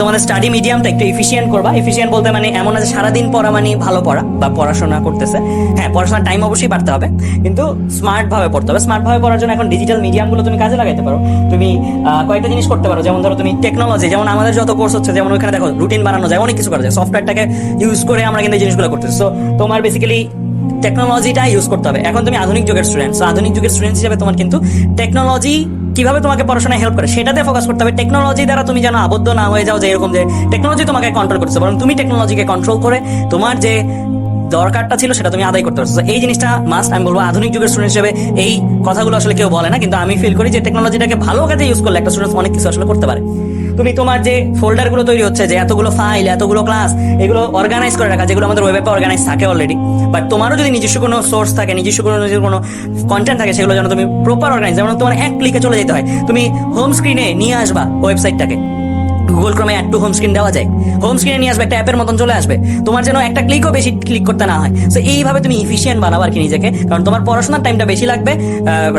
তোমাদের স্টাডি মিডিয়ামটা একটু এফিসিয়েন্ট করবা। এফিসিয়েন্ট বলতে মানে এমন আছে সারাদিন পড়া মানে ভালো পড়া বা পড়াশোনা করতেছে। হ্যাঁ পড়াশোনার টাইম অবশ্যই বাড়তে হবে। কিন্তু স্মার্ট ভাবে পড়তে হবে। স্মার্ট ভাবে পড়ার জন্য এখন ডিজিটাল মিডিয়ামগুলো তুমি কাজে লাগাইতে পারো। তুমি কয়েকটা জিনিস করতে পারো। যেমন ধরো তুমি টেকনোলজি যেমন আমাদের যত কোর্স হচ্ছে, যেমন ওইখানে দেখো রুটিন বানানো যায়, অনেক কিছু করা যায়। সফটওয়্যারটাকে ইউজ করে আমরা কিন্তু এই জিনিসগুলো করতেছি। সো তোমার বেসিক্যালি টেকনোলজিটা ইউজ করতে হবে। এখন তুমি আধুনিক যুগের স্টুডেন্ট সো আধুনিক যুগের স্টুডেন্ট হিসেবে তোমার কিন্তু টেকনোলজি কীভাবে তোমাকে পড়াশোনায় হেল্প করে? সেটাতে ফোকাস করতে হবে। টেকনোলজি দ্বারা তুমি যেন আবদ্ধ না হয়ে যাও যে এরকম যে টেকনোলজি তোমাকে কন্ট্রোল করছে, বরং তুমি টেকনোলজিকে কন্ট্রোল করে তোমার যে দরকারটা ছিল সেটা তুমি আদায় করতে পারছ। এই জিনিসটা মাস্ট আমি বলব আধুনিক যুগের স্টুডেন্ট হিসেবে এই কথাগুলো আসলে কেউ বলে না, কিন্তু আমি ফিল করি যে টেকনোলজিটাকে ভালো কাজে ইউজ করলে একটা স্টুডেন্ট অনেক কিছু আসলে করতে পারে। তুমি তোমার যে ফোল্ডারগুলো তৈরি হচ্ছে, যে এতগুলো ফাইল এতগুলো ক্লাস এগুলো অর্গানাইজ করে রাখা, যেগুলো আমাদের ওয়েবে অর্গানাইজ থাকে অলরেডি বাট তোমারও যদি নিজস্ব কোনো সোর্স থাকে, নিজস্ব কোনো নিজের কোনো কন্টেন্ট থাকে, সেগুলো যেন তুমি প্রপার অর্গানাইজ যেমন তোমার এক ক্লিকে চলে যেতে হয়, তুমি হোম স্ক্রিনে নিয়ে আসবা ওয়েবসাইটটাকে গুগল ক্রমে অ্যাড টু হোম স্ক্রিন দেওয়া যায়। হোম স্ক্রিনে নিয়ে আসবে, একটা অ্যাপের মতন চলে আসবে। তোমার যেন একটা ক্লিকও বেশি ক্লিক করতে না হয়। তো এইভাবে তুমি ইফিসিয়েন্ট বানাবো আর কি নিজেকে। কারণ তোমার পড়াশোনার টাইমটা বেশি লাগবে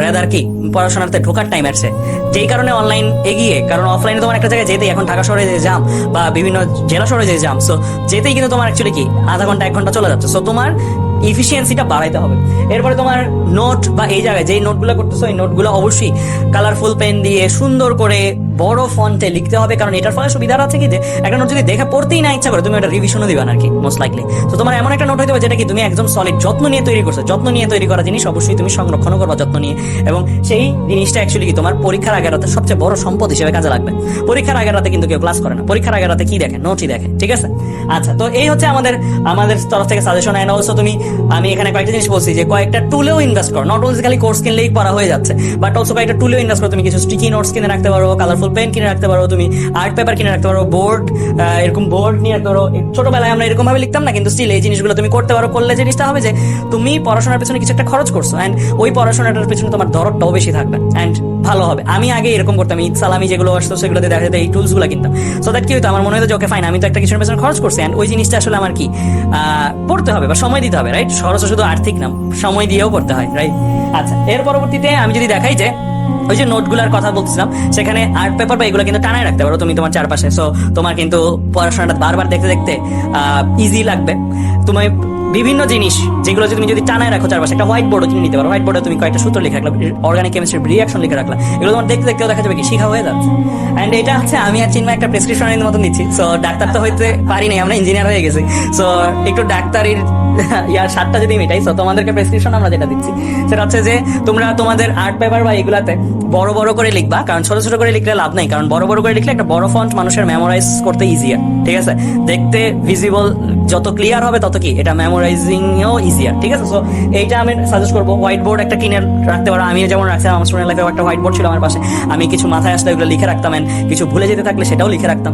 রেদার কি, পড়াশোনাতে ঢোকার টাইম আছে। যেই কারণে অনলাইন এগিয়ে, কারণ অফলাইনে তোমার একটা জায়গায় যেতেই, এখন ঢাকা শহরে যে যাম বা বিভিন্ন জেলা শহরে যে যাম সো যেতেই কিন্তু তোমার অ্যাকচুয়ালি কি, আধা ঘণ্টা, এক ঘণ্টা চলে যাচ্ছে। সো তোমার ইফিসিয়েন্সিটা বাড়াইতে হবে। এরপরে তোমার নোট বা এই জায়গায়, যেই নোটগুলো করতেছো এই নোটগুলো অবশ্যই কালারফুল পেন দিয়ে সুন্দর করে বড় ফন্টে লিখতে হবে, কারণ এটার ফলে সুবিধা আছে কি যে, একটা নোট যদি দেখে পড়তেই না ইচ্ছা করে, তুমি ওটা রিভিশনও দিবে আর কি মোস্ট লাইকলি তো তোমার এমন একটা নোট হইতে হবে যেটা কি তুমি একদম সলিড যত্ন নিয়ে তৈরি করছ, যত্ন নিয়ে তৈরি করা জিনিস অবশ্যই তুমি সংরক্ষণ করবা যত্ন নিয়ে। এবং সেই জিনিসটা অ্যাকচুয়ালি কি তোমার পরীক্ষার আগের রাতে সবচেয়ে বড় সম্পদ হিসেবে কাজে লাগবে। পরীক্ষার আগের রাতে কিন্তু কেউ ক্লাস করে না, পরীক্ষার আগের রাতে কি দেখে? নোটই দেখে, ঠিক আছে? আচ্ছা তো এই হচ্ছে আমাদের আমাদের তরফ থেকে সাজেশন এন্ড অলসো তুমি, আমি এখানে কয়েকটা জিনিস বলছি যে কয়েকটা টুলেও ইনভেস্ট করো নট ওনলি খালি কোর্স কিনলেই পড়া হয়ে যাচ্ছে বাট অলসো কয়েকটা টুলেও ইনভেস্ট করো, তুমি কিছু স্টিকি নোটস কিনে রাখতে পারো কালারফুল পেন কিনে রাখতে পারো, তুমি আর্ট পেপার কিনে রাখতে পারো বোর্ড এরকম বোর্ড নিয়ে রাখতে পারো। ছোটবেলায় আমরা এরকম ভাবে লিখতাম না, কিন্তু স্টিল এই জিনিসগুলো তুমি করতে পারো। করলে জিনিসটা হবে যে, তুমি পড়াশোনার পেছনে কিছু একটা খরচ করছ অ্যান্ড ওই পড়াশোনাটার পেছনে তোমার দরদটাও বেশি থাকবে অ্যান্ড ভালো হবে। আমি আগে এরকম করতাম, ঈদ সালামি যেগুলো আসতো, সেগুলোতে দেখা যেত, এই টুলসগুলো কিনতাম। সো দ্যাট কি হতো আমার মনে হতো যে ওকে ফাইন আমি তো একটা কিছুর পেছনে খরচ করছি অ্যান্ড ওই জিনিসটা আসলে আমার কি পড়তে হবে বা সময় দিতে হবে রাইট খরচ শুধু আর্থিক না, সময় দিয়েও পড়তে হয় রাইট আচ্ছা এর পরবর্তীতে আমি যদি দেখাই যে ওই যে নোটগুলোর কথা বলছিলাম সেখানে আর্ট পেপার বা এগুলো কিন্তু টানায় রাখতে পারো তুমি তোমার চারপাশে। সো তোমার কিন্তু পড়াশোনাটা বারবার দেখতে দেখতে ইজি লাগবে। তুমি বিভিন্ন জিনিস যেগুলো তুমি যদি টানায় রাখো চারপাশে, একটা হোয়াইট বোর্ডও কিনে নিতে পারো। হোয়াইট বোর্ডে তুমি কয়েকটা সূত্র লিখে রাখলা অর্গানিক কেমিস্ট্রির রিয়াকশন লিখে রাখলা। এগুলো তোমার দেখতে দেখতেও দেখা যাবে কি, শিখা হয়ে যাচ্ছে। অ্যান্ড এটা হচ্ছে আমি আর চিন্ময় একটা প্রেসক্রিপশনের মতন দিচ্ছি সো ডাক্তার তো হইতে পারি নাই, আমরা ইঞ্জিনিয়ার হয়ে গেছি। সো একটু ডাক্তারির ইয়ার সাতটা যদি মিটাই সো তোমাদেরকে প্রেসক্রিপশন আমরা যেটা দিচ্ছি, সেটা হচ্ছে যে তোমরা তোমাদের আর্ট পেপার বা এগুলাতে বড় বড় করে লিখবা, কারণ ছোট ছোট করে লিখলে লাভ নাই, কারণ বড় বড় করে লিখলে একটা বড় ফন্ট মানুষের মেমোরাইজ করতে ইজিয়ার ঠিক আছে? দেখতে ভিজিবল যত ক্লিয়ার হবে তত কি, এটা মেমোরাইজিং এও ইজিয়ার ঠিক আছে? সো এইটা আমি সাজেস্ট করব হোয়াইট বোর্ড একটা কিনে রাখতে পারো। আমি যেমন রাখছিলাম, আমার স্টুডেন্ট লাইফে একটা হোয়াইট বোর্ড ছিল আমার পাশে। আমি কিছু মাথায় আসলে ওগুলো লিখে রাখতাম কিছু ভুলে যেতে থাকলে সেটাও লিখে রাখতাম।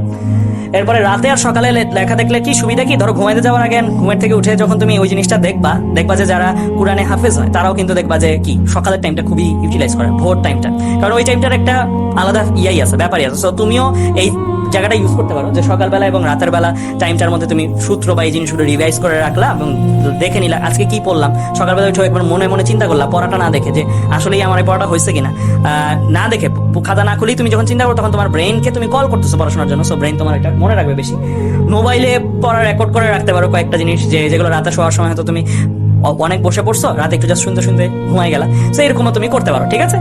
এরপরে রাতে আর সকালে লেখা দেখলে কি সুবিধা কি? ধরো, ঘুমাইতে যাওয়ার আগে ঘুমের থেকে উঠে যখন তুমি ওই জিনিসটা দেখবা দেখবা যে যারা কোরআনে হাফেজ হয়, তারাও কিন্তু দেখবা যে কি? সকালের টাইমটা খুবই ইউটিলাইজ করে, ভোর টাইমটা কারণ ওই টাইমটার একটা আলাদা ইয়াই আছে, ব্যাপারই আছে। সো তুমিও এই জায়গাটা ইউজ করতে পারো। যে সকালবেলা এবং রাতের বেলা টাইমটার মধ্যে তুমি সূত্র বা এই জিনিসগুলো রিভাইজ করে রাখলা এবং দেখে নিলা আজকে কি পড়লাম। সকালবেলা উঠে একবার মনে মনে চিন্তা করলা, পড়াটা না দেখে যে আসলেই আমার এই পড়াটা হয়েছে কিনা। না দেখে খাতা না খুলেই তুমি যখন চিন্তা করো তখন তোমার ব্রেনকে তুমি কল করতেছো পড়াশোনার জন্য। সো ব্রেন তোমার এটা মনে রাখবে বেশি। মোবাইলে পড়া রেকর্ড করে রাখতে পারো কয়েকটা জিনিস যে, যেগুলো রাতে শোয়ার সময় হয়তো তুমি অনেক বসে পড়ছো, রাতে একটু জাস্ট শুনতে শুনতে ঘুমাই গেলা। সো এরকমও তুমি করতে পারো, ঠিক আছে?